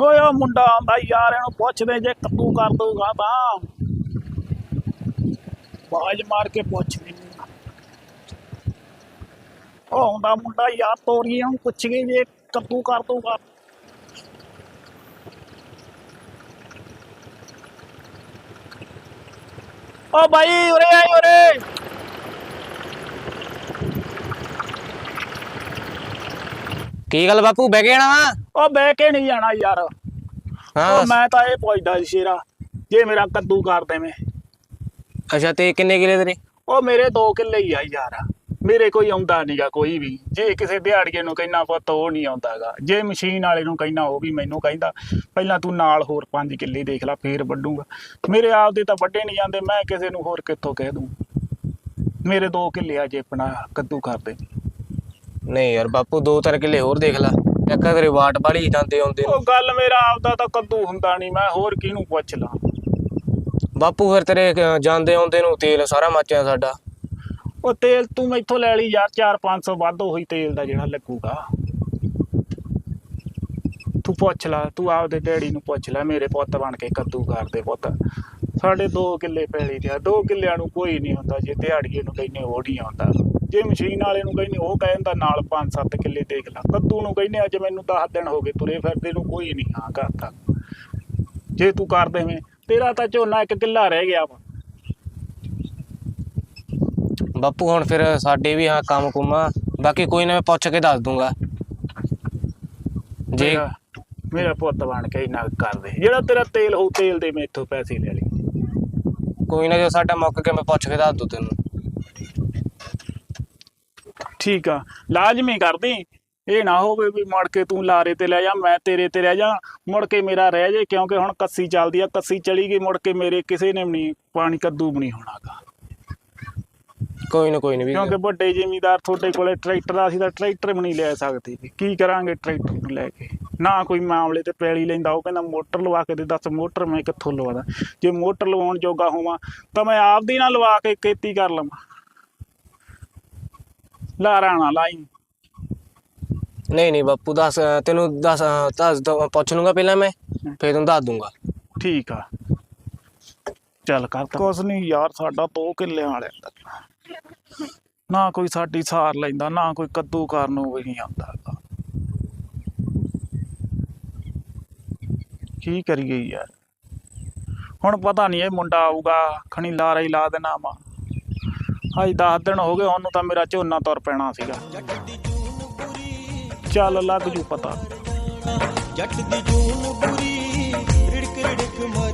ਓਏ ਉਹ ਮੁੰਡਾ ਆਉਂਦਾ ਯਾਰ, ਇਹਨੂੰ ਪੁੱਛਦੇ ਜੇ ਕੱਦੂ ਕਰ ਦੂਗਾ ਤਾਂ। ਬਾਜ ਮਾਰ ਕੇ ਪੁੱਛਦੇ ਉਹ ਆਉਂਦਾ ਮੁੰਡਾ ਯਾਰ ਤੋਰੀਏ ਨੂੰ ਪੁੱਛ ਜੇ ਕੱਦੂ ਕਰ ਦੂਗਾ ਓ ਬਾਈ, ਉਰੇ ਆਈ, ਉਰੇ। ਕੀ ਗੱਲ ਬਾਪੂ, ਬਹਿ ਕੇ ਆਣਾ ਵਾ? ਉਹ ਬਹਿ ਕੇ ਨਹੀਂ ਜਾਣਾ ਯਾਰ। ਹਾਂ। ਉਹ ਮੈਂ ਤਾਂ ਇਹ ਪੁੱਛਦਾ ਸੀ ਸ਼ੇਰਾ ਜੇ ਮੇਰਾ ਕੱਦੂ ਕਰ ਦੇਵੇਂ। ਅੱਛਾ ਤੇ ਕਿੰਨੇ ਕਿਲੇ ਤੇਰੇ ਉਹ ਮੇਰੇ 2 ਕਿੱਲੇ ਹੀ ਆ ਯਾਰ। ਮੇਰੇ ਕੋਈ ਆਉਂਦਾ ਨਹੀਂਗਾ ਕੋਈ ਵੀ। ਜੇ ਕਿਸੇ ਦਿਹਾੜੀਏ ਨੂੰ ਕਹਿਣਾ ਪੁੱਤ ਉਹ ਨਹੀਂ ਆਉਂਦਾਗਾ। ਜੇ ਮਸ਼ੀਨ ਵਾਲੇ ਨੂੰ ਕਹਿਣਾ ਉਹ ਵੀ ਮੈਨੂੰ ਕਹਿੰਦਾ ਪਹਿਲਾਂ ਤੂੰ ਨਾਲ ਹੋਰ 5 ਕਿੱਲੇ ਦੇਖ ਲੈ ਫੇਰ ਵੱਡੂਗਾ ਮੇਰੇ ਆਪ ਦੇ ਤਾਂ ਵੱਡੇ ਨਹੀਂ ਜਾਂਦੇ ਮੈਂ ਕਿਸੇ ਨੂੰ ਹੋਰ ਕਿੱਥੋਂ ਕਹਿ ਦੂੰ? ਮੇਰੇ 2 ਕਿੱਲੇ ਆ ਜੇ ਆਪਣਾ ਕੱਦੂ ਕਰਦੇ ਨਹੀਂ ਯਾਰ ਬਾਪੂ ਦੋ ਚਾਰ ਕਿਲੇ ਹੋਰ ਦੇਖ ਲੈ। ਇੱਕ ਤੇਰੇ ਵਾਟ ਵਾਲੀ ਜਾਂਦੇ ਆਉਂਦੇ ਉਹ ਗੱਲ ਮੇਰਾ ਆਪਦਾ ਤਾਂ ਕੱਦੂ ਹੁੰਦਾ ਨਹੀਂ ਮੈਂ ਹੋਰ ਕਿਹਨੂੰ ਪੁੱਛ ਲਾਂ? ਬਾਪੂ ਫਿਰ ਤੇਰੇ ਅਹ, ਜਾਂਦੇ ਆਉਂਦੇ ਨੂੰ ਤੇਲ ਸਾਰਾ ਮੱਚਿਆ ਸਾਡਾ। ਉਹ ਤੇਲ ਤੂੰ ਮੈਥੋਂ ਲੈ ਲਈ ਯਾਰ 4-500 ਵੱਧ ਉਹੀ ਤੇਲ ਦਾ ਜਿਹੜਾ ਲੱਗੂਗਾ। ਤੂੰ ਪੁੱਛ ਲੈ ਤੂੰ ਆਪਦੇ ਡੈਡੀ ਨੂੰ ਪੁੱਛ ਲੈ ਮੇਰੇ ਪੁੱਤ ਬਣ ਕੇ ਕੱਦੂ ਕਰਦੇ ਪੁੱਤ। ਸਾਡੇ 2 ਕਿੱਲੇ ਪੈਲੀ ਤੇ ਆ 2 ਕਿੱਲਿਆਂ ਨੂੰ ਕੋਈ ਨਹੀਂ ਹੁੰਦਾ ਜੇ ਦਿਹਾੜੀਏ ਨੂੰ ਕਹਿੰਨੇ ਉਹ ਨਹੀਂ ਆਉਂਦਾ। ਜੇ ਮਸ਼ੀਨ ਵਾਲੇ ਨੂੰ ਕਹਿੰਨੇ ਉਹ ਕਹਿੰਦਾ ਨਾਲ 5-7 ਕਿੱਲੇ ਦੇਖ ਲੈ। ਕੱਦੂ ਨੂੰ ਕਹਿੰਨੇ ਅੱਜ ਮੈਨੂੰ 10 ਦਿਨ ਹੋ ਗਏ ਤੁਰੇ ਫਿਰਦੇ ਨੂੰ ਕੋਈ ਨਹੀਂ ਹਾਂ ਕਰਦਾ ਜੇ ਤੂੰ ਕਰ ਦੇਵੇਂ ਤੇਰਾ ਤਾਂ ਝੋਨਾ ਇੱਕ ਕਿੱਲਾ ਰਹਿ ਗਿਆ ਵਾ। ਬਾਪੂ ਹੁਣ ਫਿਰ ਸਾਡੇ ਵੀ ਹਾਂ ਕੰਮ ਕੁਮਾ ਬਾਕੀ ਕੋਈ ਨਾ ਮੈਂ ਪੁੱਛ ਕੇ ਦੱਸ ਦੂੰਗਾ। ਜੇ ਮੇਰਾ ਮੇਰਾ ਪੁੱਤ ਬਣ ਕੇ ਇੰਨਾ ਕੁ ਕਰ ਦੇ। ਜਿਹੜਾ ਤੇਰਾ ਤੇਲ ਹੋਊ ਤੇਲ ਦੇ ਮੈਥੋਂ ਪੈਸੇ ਲੈ ਲਈ। ਕੋਈ ਨਾ ਜੇ ਸਾਡਾ ਮੁੱਕ ਕੇ ਮੈਂ ਪੁੱਛ ਕੇ ਦੱਸ ਦੂ ਤੈਨੂੰ। ਠੀਕ ਆ ਲਾਜ਼ਮੀ ਕਰਦੀ। ਇਹ ਨਾ ਹੋਵੇ ਵੀ ਮੁੜ ਕੇ ਤੂੰ ਲਾਰੇ ਤੇ ਲੈ ਜਾ ਮੈਂ ਤੇਰੇ ਤੇ ਰਹਿ ਜਾ ਮੁੜ ਕੇ ਮੇਰਾ ਰਹਿ ਜੇ ਕਿਉਂਕਿ ਹੁਣ ਕੱਸੀ ਚੱਲਦੀ ਆ ਕੱਸੀ ਚਲੀ ਗਈ ਮੁੜ ਕੇ ਮੇਰੇ ਕਿਸੇ ਨੇ ਵੀ ਨਹੀਂ ਪਾਣੀ ਕੱਦੂ ਵੀ ਨਹੀਂ ਹੋਣਾਗਾ ਕੋਈ ਨਾ ਕੋਈ ਨਾ ਵੀ ਕਿਉਂਕਿ ਵੱਡੇ ਜ਼ਿਮੀਦਾਰ ਤੁਹਾਡੇ ਕੋਲੇ ਟਰੈਕਟਰ ਆ ਸੀ ਤਾਂ ਟਰੈਕਟਰ ਵੀ ਨਹੀਂ ਲੈ ਸਕਦੇ ਕੀ ਕਰਾਂਗੇ ਟਰੈਕਟਰ ਨੂੰ ਲੈ ਕੇ? ਨਾ ਕੋਈ ਮਾਮਲੇ ਤੇ ਪੈਲੀ ਲੈਂਦਾ ਉਹ ਕਹਿੰਦਾ ਮੋਟਰ ਲਵਾ ਕੇ ਦੇ ਦੱਸ ਮੋਟਰ ਮੈਂ ਕਿੱਥੋਂ ਲਵਾਦਾ ਜੇ ਮੋਟਰ ਲਵਾਉਣ ਜੋਗਾ ਹੋਵਾਂ ਤਾਂ ਮੈਂ ਆਪਦੀ ਨਾਲ ਲਵਾ ਕੇ ਖੇਤੀ ਕਰ ਲਵਾਂ। ਲਾਰਾ ਨਾ ਲਾਈ। ਨਹੀਂ ਨਹੀਂ ਬਾਪੂ ਦੱਸ ਤੈਨੂੰ ਦੱਸ ਦੱਸ ਦਊਂ- ਪੁੱਛ ਲੂੰਗਾ ਪਹਿਲਾਂ ਮੈਂ ਫਿਰ ਤੈਨੂੰ ਦੱਸ ਦੂੰਗਾ। ਠੀਕ ਆ। ਚੱਲ ਕਰ ਕੁਛ ਨਹੀਂ ਯਾਰ ਸਾਡਾ ਦੋ ਕਿੱਲਿਆਂ ਵਾਲਿਆਂ ਦਾ। ਨਾ ਕੋਈ ਸਾਡੀ ਸਾਰ ਲੈਂਦਾ ਨਾ ਕੋਈ ਕੱਦੂ ਕਰਨ ਨੂੰ ਵੀ ਨਹੀਂ ਆਉਂਦਾ ਹੈਗਾ। ਕੀ ਕਰੀਏ ਯਾਰ? ਹੁਣ ਪਤਾ ਨਹੀਂ ਇਹ ਮੁੰਡਾ ਆਊਗਾ ਖਣੀ ਲਾਰਾ ਹੀ ਲਾ ਦੇਣਾ ਵਾ। ਅੱਜ 10 ਦਿਨ ਹੋ ਗਏ, ਉਹਨੂੰ ਤਾਂ ਮੇਰਾ ਝੋਨਾ ਤੁਰ ਪੈਣਾ ਸੀਗਾ। ਚੱਲ ਲੱਗ ਜੂ ਪਤਾ। ਜੱਟ ਦੀ ਜੂਨ ਪੂਰੀ, ਰਿੜਕ ਰਿੜਕ ਮਰ